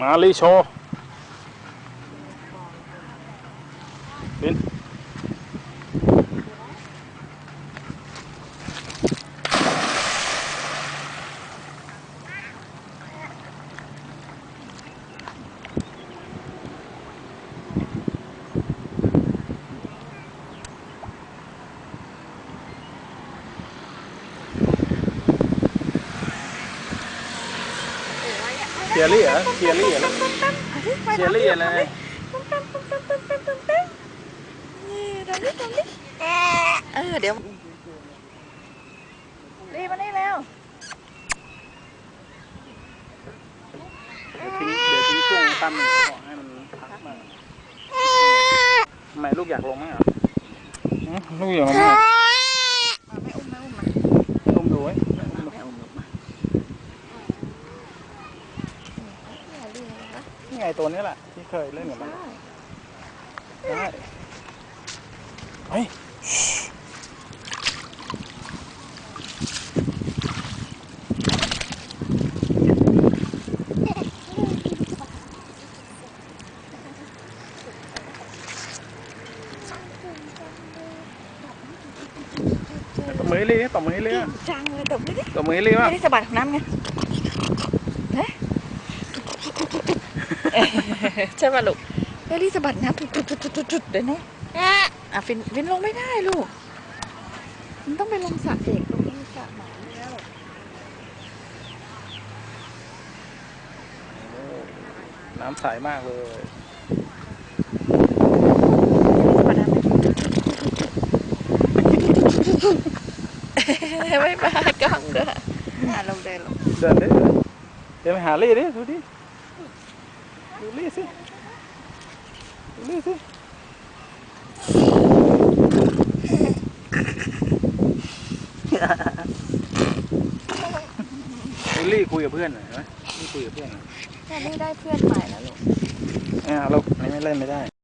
มาลีโชว์บินเชียร์รี่เหรอเชียร์รี่เหรอเชียร์รี่อะไรนะนี่ทำดิทำดิเออเดี๋ยวรีมาได้แล้วเดี๋ยวทิ้งเดี๋ยวทิ้งช่วงตั้มหนึ่งก่อนให้มันพักมาทำไมลูกอยากลงไหมอะหืมลูกอยากลงไหมอะ มาไม่อุ้มไม่อุ้มมา ลงดูไว้ ไม่อุ้มลูกมาอย่าเรียนนะ นี่ ไงตัวนี้แหละที่เคยเล่นกับมันได้ได้เฮ้ยตบมือให้ลีตบมือให้ลีเก่งจังเลยตบมือดิตบมือให้ลีไม่ว่ะได้สะบัดน้ำไงเฮ้ย ใช่ป่ะลูกเฮลี่สะบัดน้ำจุดๆๆๆๆเดี๋ยวนะอะฟินฟินลงไม่ได้ลูก มันต้องไปลงสระเด็กตรงนี้สระหมาแล้วน้ำใสมากเลยไม่มากล้องด้วยอะลงเดินลงเดินดิเดินเดินไปหาลี่ดิดูดิ ดูลี่สิดูลี่สิดูลี่คุยกับเพื่อนหน่อยเห็นไหมลี่คุยกับเพื่อนหน่อย แค่นี้ได้เพื่อนใหม่แล้วลูก อ่าเราไม่เล่นไม่ได้